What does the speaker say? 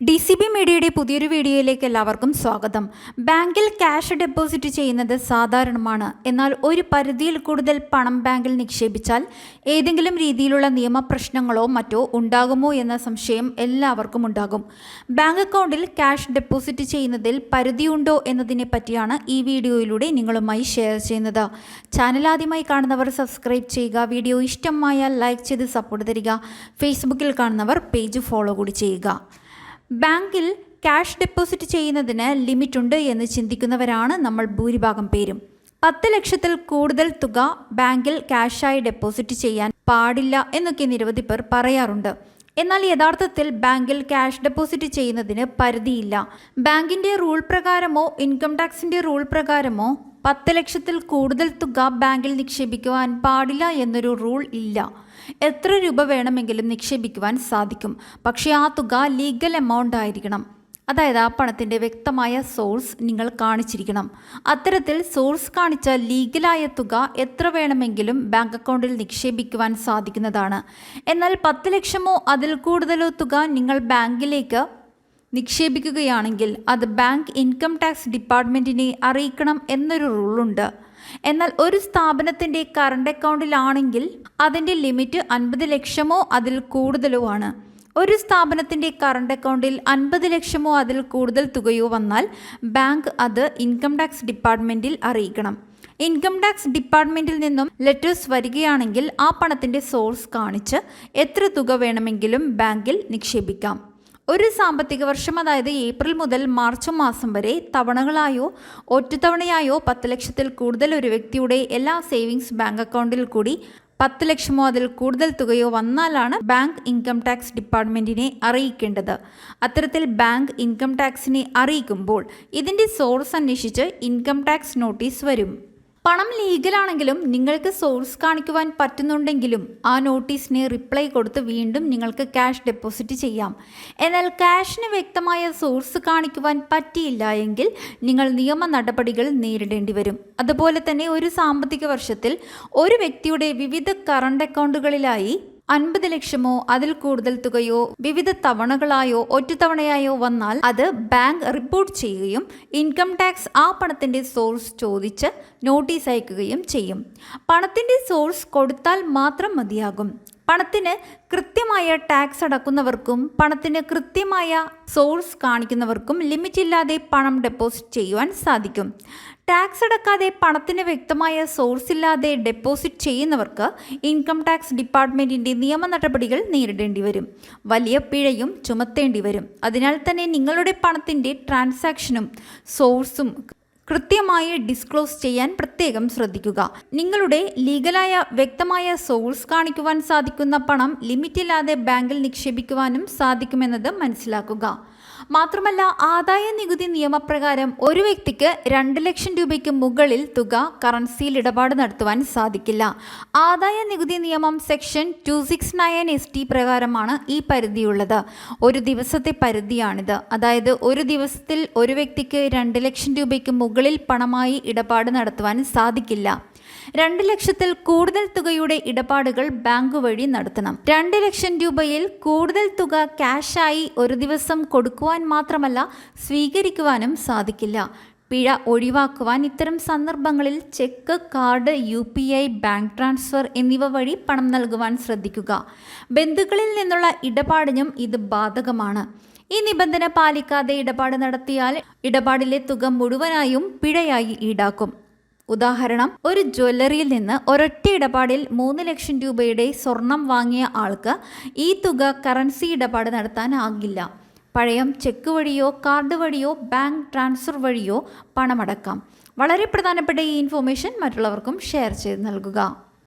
D C B മീഡിയയുടെ പുതിയൊരു വീഡിയോയിലേക്ക് എല്ലാവർക്കും സ്വാഗതം. ബാങ്കിൽ ക്യാഷ് ഡെപ്പോസിറ്റ് ചെയ്യുന്നത് സാധാരണമാണ്. എന്നാൽ ഒരു പരിധിയിൽ കൂടുതൽ പണം ബാങ്കിൽ നിക്ഷേപിച്ചാൽ ഏതെങ്കിലും രീതിയിലുള്ള നിയമപ്രശ്നങ്ങളോ മറ്റോ ഉണ്ടാകുമോ എന്ന സംശയം എല്ലാവർക്കും ഉണ്ടാകും. ബാങ്ക് അക്കൗണ്ടിൽ ക്യാഷ് ഡെപ്പോസിറ്റ് ചെയ്യുന്നതിൽ പരിധിയുണ്ടോ എന്നതിനെ പറ്റിയാണ് ഈ വീഡിയോയിലൂടെ നിങ്ങളുമായി ഷെയർ ചെയ്യുന്നത്. ചാനൽ ആദ്യമായി കാണുന്നവർ സബ്സ്ക്രൈബ് ചെയ്യുക വീഡിയോ ഇഷ്ടമായാൽ ലൈക്ക് ചെയ്ത് സപ്പോർട്ട് തരിക. ഫേസ്ബുക്കിൽ കാണുന്നവർ പേജ് ഫോളോ കൂടി ചെയ്യുക. ബാങ്കിൽ ക്യാഷ് ഡെപ്പോസിറ്റ് ചെയ്യുന്നതിന് ലിമിറ്റുണ്ട് എന്ന് ചിന്തിക്കുന്നവരാണ് നമ്മൾ ഭൂരിഭാഗം പേരും. പത്ത് ലക്ഷത്തിൽ കൂടുതൽ തുക ബാങ്കിൽ ക്യാഷായി ഡെപ്പോസിറ്റ് ചെയ്യാൻ പാടില്ല എന്നൊക്കെ നിരവധി പേർ പറയാറുണ്ട്. എന്നാൽ യഥാർത്ഥത്തിൽ ബാങ്കിൽ ക്യാഷ് ഡെപ്പോസിറ്റ് ചെയ്യുന്നതിന് പരിധിയില്ല. ബാങ്കിന്റെ റൂൾ പ്രകാരമോ ഇൻകം ടാക്സിന്റെ റൂൾ പ്രകാരമോ പത്ത് ലക്ഷത്തിൽ കൂടുതൽ തുക ബാങ്കിൽ നിക്ഷേപിക്കുവാൻ പാടില്ല എന്നൊരു റൂൾ ഇല്ല. എത്ര രൂപ വേണമെങ്കിലും നിക്ഷേപിക്കുവാൻ സാധിക്കും. പക്ഷേ ആ തുക ലീഗൽ എമൗണ്ട് ആയിരിക്കണം. അതായത് ആ പണത്തിന്റെ വ്യക്തമായ സോഴ്സ് നിങ്ങൾ കാണിച്ചിരിക്കണം. അത്തരത്തിൽ സോഴ്സ് കാണിച്ച ലീഗലായ തുക എത്ര വേണമെങ്കിലും ബാങ്ക് അക്കൗണ്ടിൽ നിക്ഷേപിക്കുവാൻ സാധിക്കുന്നതാണ്. എന്നാൽ പത്ത് ലക്ഷമോ അതിൽ കൂടുതലോ തുക നിങ്ങൾ ബാങ്കിലേക്ക് നിക്ഷേപിക്കുകയാണെങ്കിൽ അത് ബാങ്ക് ഇൻകം ടാക്സ് ഡിപ്പാർട്ട്മെന്റിനെ അറിയിക്കണം എന്നൊരു റൂളുണ്ട്. എന്നാൽ ഒരു സ്ഥാപനത്തിന്റെ കറണ്ട് അക്കൗണ്ടിലാണെങ്കിൽ അതിന്റെ ലിമിറ്റ് അൻപത് ലക്ഷമോ അതിൽ കൂടുതലോ ആണ്. ഒരു സ്ഥാപനത്തിന്റെ കറണ്ട് അക്കൗണ്ടിൽ അൻപത് ലക്ഷമോ അതിൽ കൂടുതൽ തുകയോ വന്നാൽ ബാങ്ക് അത് ഇൻകം ടാക്സ് ഡിപ്പാർട്ട്മെന്റിൽ അറിയിക്കണം. ഇൻകം ടാക്സ് ഡിപ്പാർട്ട്മെന്റിൽ നിന്നും ലെറ്റേഴ്സ് വരികയാണെങ്കിൽ ആ പണത്തിന്റെ സോഴ്സ് കാണിച്ച് എത്ര തുക വേണമെങ്കിലും ബാങ്കിൽ നിക്ഷേപിക്കാം. ഒരു സാമ്പത്തിക വർഷം അതായത് ഏപ്രിൽ മുതൽ മാർച്ച് മാസം വരെ തവണകളായോ ഒറ്റത്തവണയായോ പത്ത് ലക്ഷത്തിൽ കൂടുതൽ ഒരു വ്യക്തിയുടെ എല്ലാ സേവിങ്സ് ബാങ്ക് അക്കൗണ്ടിൽ കൂടി പത്ത് ലക്ഷമോ അതിൽ കൂടുതൽ തുകയോ വന്നാലാണ് ബാങ്ക് ഇൻകം ടാക്സ് ഡിപ്പാർട്ട്മെന്റിനെ അറിയിക്കേണ്ടത്. അത്തരത്തിൽ ബാങ്ക് ഇൻകം ടാക്സിനെ അറിയിക്കുമ്പോൾ ഇതിന്റെ സോഴ്സ് അന്വേഷിച്ച് ഇൻകം ടാക്സ് നോട്ടീസ് വരും. പണം ലീഗലാണെങ്കിലും നിങ്ങൾക്ക് സോഴ്സ് കാണിക്കുവാൻ പറ്റുന്നുണ്ടെങ്കിലും ആ നോട്ടീസിന് റിപ്ലൈ കൊടുത്ത് വീണ്ടും നിങ്ങൾക്ക് ക്യാഷ് ഡെപ്പോസിറ്റ് ചെയ്യാം. എന്നാൽ ക്യാഷിന് വ്യക്തമായ സോഴ്സ് കാണിക്കുവാൻ പറ്റിയില്ല എങ്കിൽ നിങ്ങൾ നിയമ നടപടികൾ നേരിടേണ്ടി വരും. അതുപോലെ തന്നെ ഒരു സാമ്പത്തിക വർഷത്തിൽ ഒരു വ്യക്തിയുടെ വിവിധ കറണ്ട് അക്കൗണ്ടുകളിലായി അൻപത് ലക്ഷമോ അതിൽ കൂടുതൽ തുകയോ വിവിധ തവണകളായോ ഒറ്റത്തവണയായോ വന്നാൽ അത് ബാങ്ക് റിപ്പോർട്ട് ചെയ്യുകയും ഇൻകം ടാക്സ് ആ പണത്തിന്റെ സോഴ്സ് ചോദിച്ച് നോട്ടീസ് അയക്കുകയും ചെയ്യും. പണത്തിന്റെ സോഴ്സ് കൊടുത്താൽ മാത്രം മതിയാകും. പണത്തിന് കൃത്യമായ ടാക്സ് അടക്കുന്നവർക്കും പണത്തിന് കൃത്യമായ സോഴ്സ് കാണിക്കുന്നവർക്കും ലിമിറ്റ് ഇല്ലാതെ പണം ഡെപ്പോസിറ്റ് ചെയ്യുവാൻ സാധിക്കും. ടാക്സ് അടക്കാതെ പണത്തിന് വ്യക്തമായ സോഴ്സ് ഇല്ലാതെ ഡെപ്പോസിറ്റ് ചെയ്യുന്നവർക്ക് ഇൻകം ടാക്സ് ഡിപ്പാർട്ട്മെന്റിന്റെ നിയമ നടപടികൾ നേരിടേണ്ടി വരും. വലിയ പിഴയും ചുമത്തേണ്ടി വരും. അതിനാൽ തന്നെ നിങ്ങളുടെ പണത്തിന്റെ ട്രാൻസാക്ഷനും സോഴ്സും കൃത്യമായി ഡിസ്ക്ലോസ് ചെയ്യാൻ പ്രത്യേകം ശ്രദ്ധിക്കുക. നിങ്ങളുടെ ലീഗലായ വ്യക്തമായ സോഴ്സ് കാണിക്കുവാൻ സാധിക്കുന്ന പണം ലിമിറ്റില്ലാതെ ബാങ്കിൽ നിക്ഷേപിക്കുവാനും സാധിക്കുമെന്നത് മനസ്സിലാക്കുക. മാത്രമല്ല ആദായ നികുതി നിയമപ്രകാരം ഒരു വ്യക്തിക്ക് രണ്ട് ലക്ഷം രൂപയ്ക്ക് മുകളിൽ തുക കറൻസിയിൽ ഇടപാട് നടത്തുവാൻ സാധിക്കില്ല. ആദായ നികുതി നിയമം section two six nine S T പ്രകാരമാണ് ഈ പരിധിയുള്ളത്. ഒരു ദിവസത്തെ പരിധിയാണിത്. അതായത് ഒരു ദിവസത്തിൽ ഒരു വ്യക്തിക്ക് രണ്ട് ലക്ഷം രൂപയ്ക്ക് മുകളിൽ പണമായി ഇടപാട് നടത്തുവാൻ സാധിക്കില്ല. രണ്ട് ലക്ഷത്തിൽ കൂടുതൽ തുകയുടെ ഇടപാടുകൾ ബാങ്ക് വഴി നടത്തണം. രണ്ട് ലക്ഷം രൂപയിൽ കൂടുതൽ തുക ക്യാഷായി ഒരു ദിവസം കൊടുക്കുവാൻ മാത്രമല്ല സ്വീകരിക്കുവാനും സാധിക്കില്ല. പിഴ ഒഴിവാക്കുവാൻ ഇത്തരം സന്ദർഭങ്ങളിൽ cheque card U P I bank transfer എന്നിവ വഴി പണം നൽകുവാൻ ശ്രദ്ധിക്കുക. ബന്ധുക്കളിൽ നിന്നുള്ള ഇടപാടിനും ഇത് ബാധകമാണ്. ഈ നിബന്ധന പാലിക്കാതെ ഇടപാട് നടത്തിയാൽ ഇടപാടിലെ തുക മുഴുവനായും പിഴയായി ഈടാക്കും. ഉദാഹരണം ഒരു ജ്വല്ലറിയിൽ നിന്ന് ഒരൊറ്റ ഇടപാടിൽ മൂന്ന് ലക്ഷം രൂപയുടെ സ്വർണം വാങ്ങിയ ആൾക്ക് ഈ തുക കറൻസി ഇടപാട് നടത്താനാകില്ല. പഴയം ചെക്ക് വഴിയോ കാർഡ് വഴിയോ ബാങ്ക് ട്രാൻസ്ഫർ വഴിയോ പണമടക്കാം. വളരെ പ്രധാനപ്പെട്ട ഈ ഇൻഫോർമേഷൻ മറ്റുള്ളവർക്കും ഷെയർ ചെയ്ത് നൽകുക.